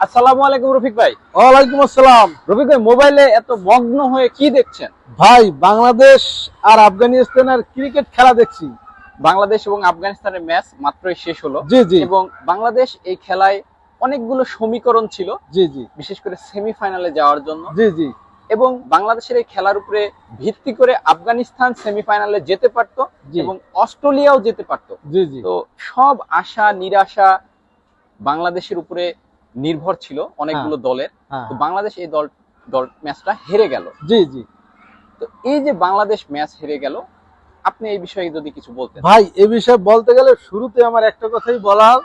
আসসালামু আলাইকুম রফিক ভাই। ওয়ালাইকুম আসসালাম। রফিক ভাই মোবাইলে এত মগ্ন হয়ে কি দেখছেন? ভাই বাংলাদেশ আর আফগানিস্তানের ক্রিকেট খেলা দেখছি। বাংলাদেশ এবং আফগানিস্তানের ম্যাচ মাত্রই শেষ হলো। জি জি। এবং বাংলাদেশ এই খেলায় অনেকগুলো সমীকরণ ছিল। জি জি। বিশেষ করে সেমিফাইনালে যাওয়ার জন্য। জি জি। এবং বাংলাদেশের এই খেলার উপরে ভিত্তি করে আফগানিস্তান সেমিফাইনালে যেতে পারতো এবং অস্ট্রেলিয়াও যেতে পারতো। জি জি। তো সব আশা নিরাশা বাংলাদেশের উপরে নির্ভর ছিল অনেকগুলো দলের। হ্যাঁ। তো বাংলাদেশ এই দল দল ম্যাচটা হেরে গেল। জি জি। তো এই যে বাংলাদেশ ম্যাচ হেরে গেল আপনি এই বিষয়ে যদি কিছু বলতেন। ভাই এ বিষয়ে বলতে গেলে শুরুতে আমার একটা কথাই বলার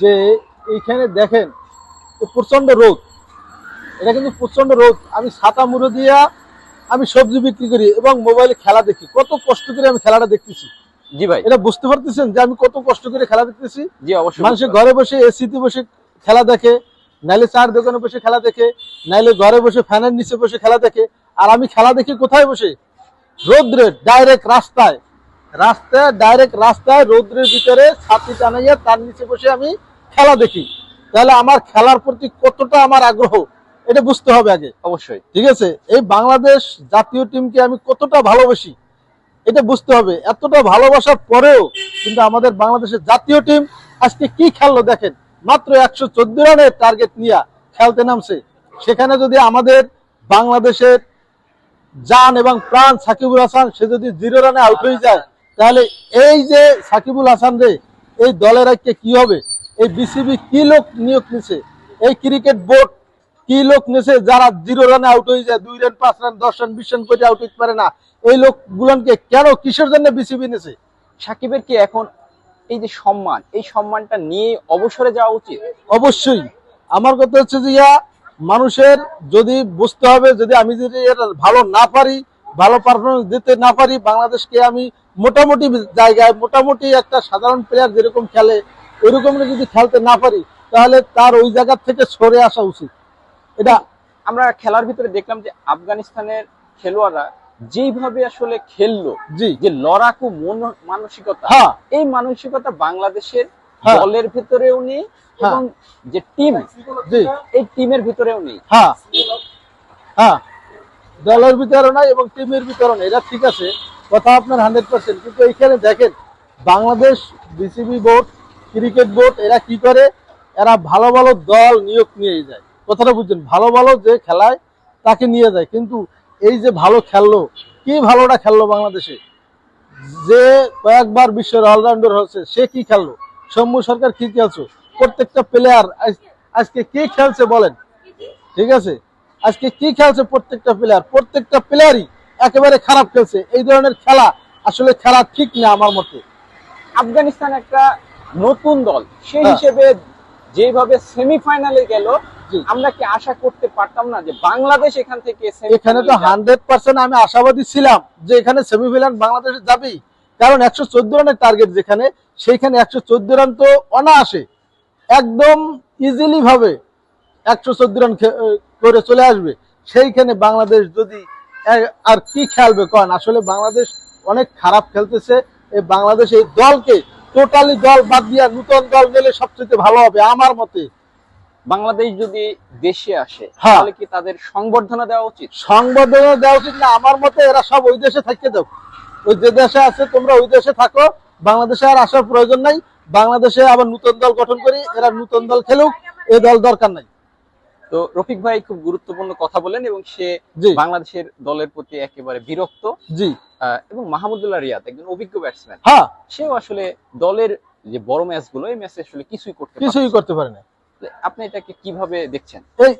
যে এইখানে দেখেন প্রচণ্ড রোদ। এটা কিন্তু প্রচণ্ড রোদ। আমি ছাতা মুড়ো দিয়া আমি সবজি বিক্রি করি এবং মোবাইলে খেলা দেখি। কত কষ্ট করে আমি খেলাটা দেখতেছি। জি ভাই। এটা বুঝতে পারতেছেন যে আমি কত কষ্ট করে খেলা দেখতেছি? জি অবশ্যই মানুষের ঘরে বসে এসিতে বসে খেলা দেখে নাইলে চার দোকানে বসে খেলা দেখে নাইলে ঘরে বসে ফ্যানের নিচে বসে খেলা দেখে আর আমি খেলা দেখি কোথায় বসে? রৌদ্রে ডাইরেক্ট রাস্তায়। রাস্তায় ডাইরেক্ট রাস্তায় রৌদ্রের ভিতরে ছাতি টানাইয়া তার নিচে বসে আমি খেলা দেখি। তাহলে আমার খেলার প্রতি কতটা আমার আগ্রহ এটা বুঝতে হবে আগে। অবশ্যই। ঠিক আছে? এই বাংলাদেশ জাতীয় টিমকে আমি কতটা ভালোবাসি এটা বুঝতে হবে। এতটা ভালোবাসার পরেও কিন্তু আমাদের বাংলাদেশের জাতীয় টিম আজকে কি খেললো দেখেন? মাত্র একশো চোদ্দ রানের টার্গেট নিয়ে খেলতে নামছে। সেখানে যদি আমাদের বাংলাদেশের জান এবং প্রাণ সাকিবুল হাসান, সে যদি জিরো রানে আউট হয়ে যায়, তাহলে এই যে সাকিবুল হাসান রে, এই দলের আজকে কি হবে? এই বিসিবি কি লোক নিয়োগ নিছে? এই ক্রিকেট বোর্ড কি লোক নেছে যারা জিরো রানে আউট হয়ে যায়? দুই রান, পাঁচ রান, দশ রান, বিশ রান করে আউট হইতে পারে না। এই লোকগুলোকে কেন, কিসের জন্য বিসিবি নিছে? সাকিবের কি এখন এই যে সম্মান এই সম্মানটা নিয়ে অবসরে যাওয়া উচিত। অবশ্যই। আমার কথা হচ্ছে যে ইয়া মানুষের যদি বুঝতে হবে যদি আমি যদি এটা ভালো না পারি ভালো পারফরমেন্স দিতে না পারি বাংলাদেশকে আমি মোটামুটি জায়গায় মোটামুটি একটা সাধারণ প্লেয়ার যেরকম খেলে ওইরকম যদি খেলতে না পারি তাহলে তার ওই জায়গার থেকে সরে আসা উচিত। এটা আমরা খেলার ভিতরে দেখলাম যে আফগানিস্তানের খেলোয়াড়রা যেইভাবে আসলে খেললো জি। যে লড়াকু মন- মানসিকতা হ্যাঁ। এই মানসিকতা বাংলাদেশের হ্যাঁ। দলের ভিতরেও নেই হ্যাঁ। এবং যে টিম এই টিমের ভিতরেও নেই। হ্যাঁ। হ্যাঁ। দলের ভিতরে নাই এবং টিমের ভিতরে নাই। এটা ঠিক আছে। কথা আপনার হান্ড্রেড পার্সেন্ট। কিন্তু এইখানে দেখেন Bangladesh BCB board cricket board এরা কি করে? এরা ভালো ভালো দল নিয়োগ নিয়ে যায়। কথাটা বুঝছেন? ভালো ভালো যে খেলায় তাকে নিয়ে যায়। কিন্তু এই যে ভালো খেললো কি ভালোটা খেললো বাংলাদেশে? যে কয়েকবার বিশ্বের অলরাউন্ডার হচ্ছে সে কি খেললো? সৌম্য সরকার কি খেলছো? প্রত্যেকটা প্লেয়ার আজকে কি খেলছে বলেন? ঠিক আছে? আজকে কি খেলছে প্রত্যেকটা প্লেয়ার প্রত্যেকটা প্লেয়ারই একেবারে খারাপ খেলছে। এই ধরনের খেলা আসলে খেলা ঠিক না আমার মতে। আফগানিস্তান একটা নতুন দল। সেই হ্যাঁ। হিসেবে যেভাবে সেমিফাইনালে গেল। আমরা কি আশা করতে পারতাম না যে বাংলাদেশ এখান থেকে এখানে তো? হান্ড্রেড পার্সেন্ট আমি আশাবাদী ছিলাম যে এখানে সেমিফাইনাল বাংলাদেশে যাবেই। কারণ একশো চোদ্দ রানের টার্গেট যেখানে সেইখানে একশো চোদ্দ রান তো অনায়াসে একদম ইজিলি ভাবে একশো চোদ্দ রান করে চলে আসবে। সেইখানে বাংলাদেশ যদি আর কি খেলবে কন? আসলে বাংলাদেশ অনেক খারাপ খেলতেছে। এই বাংলাদেশ এই দলকে টোটালি দল বাদ দিয়ে নতুন দল গেলে সবচেয়ে ভালো হবে আমার মতে। বাংলাদেশ যদি দেশে আসে হ্যাঁ। তাহলে কি তাদের সংবর্ধনা দেওয়া উচিত? সংবর্ধনা দেওয়া উচিত না। আমার মতে এরা সব ওই দেশে থাকতে দাও। ওই যে দেশে আছে তোমরা ওই দেশে থাকো। বাংলাদেশে আর আসার প্রয়োজন নাই। বাংলাদেশে আবার নতুন দল গঠন করি এরা নতুন দল খেলুক এই দল দরকার নাই। তো রফিক ভাই খুব গুরুত্বপূর্ণ কথা বলেন এবং সে বাংলাদেশের দলের প্রতি একেবারে বিরক্ত। জি। এবং মাহমুদুল্লাহ রিয়াদ একজন অভিজ্ঞ ব্যাটসম্যান হ্যাঁ। সেও আসলে দলের যে বড় ম্যাচগুলো এই ম্যাচে আসলে কিছুই করতে কিছুই করতে পারে না। আপনি এটাকে কীভাবে দেখছেন? এই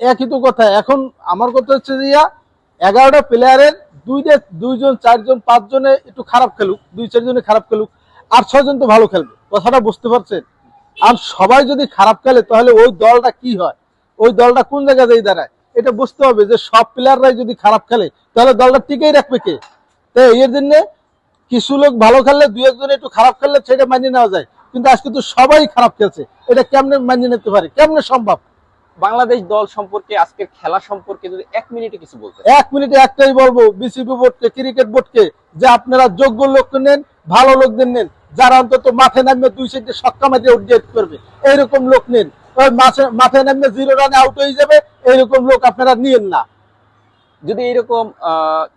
একই তো কথা। এখন আমার কথা হচ্ছে যে এগারোটা প্লেয়ারের দুইটা দুইজন, চারজন, পাঁচজনে একটু খারাপ খেলুক, দুই, চারজনে খারাপ খেলুক, আর ছয়জন তো ভালো খেলবে। কথাটা বুঝতে পারছেন? আর সবাই যদি খারাপ খেলে, তাহলে ওই দলটা কি হয়? ওই দলটা কোন জায়গায় যেয়ে দাঁড়ায়? এটা বুঝতে হবে যে সব প্লেয়াররাই যদি খারাপ খেলে, তাহলে দলটা টিকেই রাখবে কে? তো এর জন্য কিছু লোক ভালো খেললে, দুই, একজন একটু খারাপ খেললে, সেটা মানিয়ে নেওয়া যায়। কিন্তু আজকে তো সবাই খারাপ খেলছে। এটা কেমনে মানিয়ে নিতে পারে? কেমনে সম্ভব? বাংলাদেশ দল সম্পর্কে আজকের খেলা সম্পর্কে যদি এক মিনিটে কিছু বলতে এক মিনিটে একটাই বলব বিসিবি বোর্ডকে ক্রিকেট বোর্ডকে যে আপনারা যোগ্য লোক নেন ভালো লোকদের নেন যারা অন্তত মাঠে নামবে দুই সাইডে সক্কা মাঠে উদ্যোগ করবে এইরকম লোক নেন। মাঠে মাঠে নেমে জিরো রানে আউট হয়ে যাবে এইরকম লোক আপনারা নিয়েন না। যদি এরকম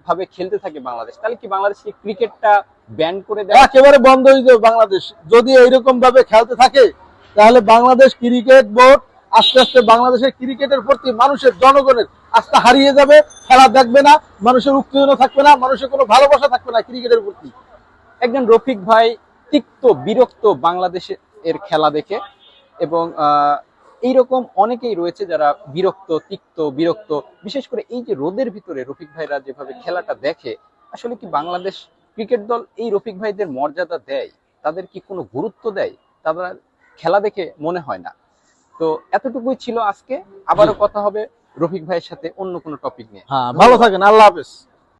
ভাবে খেলতে থাকে বাংলাদেশ তাহলে কি বাংলাদেশে ক্রিকেটটা ব্যান করে দেয়? একেবারে বন্ধ হয়ে যাবে বাংলাদেশ। যদি এইরকম ভাবে খেলতে থাকে তাহলে বাংলাদেশ ক্রিকেট বোর্ড আস্তে আস্তে বাংলাদেশের ক্রিকেটের প্রতি মানুষের জনগণের আস্থা হারিয়ে যাবে। খেলা দেখবে না মানুষের উত্তেজনা থাকবে না মানুষের কোনো ভালোবাসা থাকবে না ক্রিকেটের প্রতি। একজন রফিক ভাই তিক্ত বিরক্ত বাংলাদেশের এর খেলা দেখে এবং আহ, এইরকম অনেকেই রয়েছে যারা বিরক্ত তিক্ত বিরক্ত। বিশেষ করে এই যে রোদের ভিতরে রফিক ভাইরা যেভাবে খেলাটা দেখে আসলে কি বাংলাদেশ ক্রিকেট দল এই রফিক ভাইদের মর্যাদা দেয়? তাদের কি কোনো গুরুত্ব দেয়? তারা খেলা দেখে মনে হয় না। তো এতটুকুই ছিল আজকে। আবারও কথা হবে রফিক ভাইয়ের সাথে অন্য কোনো টপিক নিয়ে। হ্যাঁ ভালো থাকেন। আল্লাহ হাফেজ।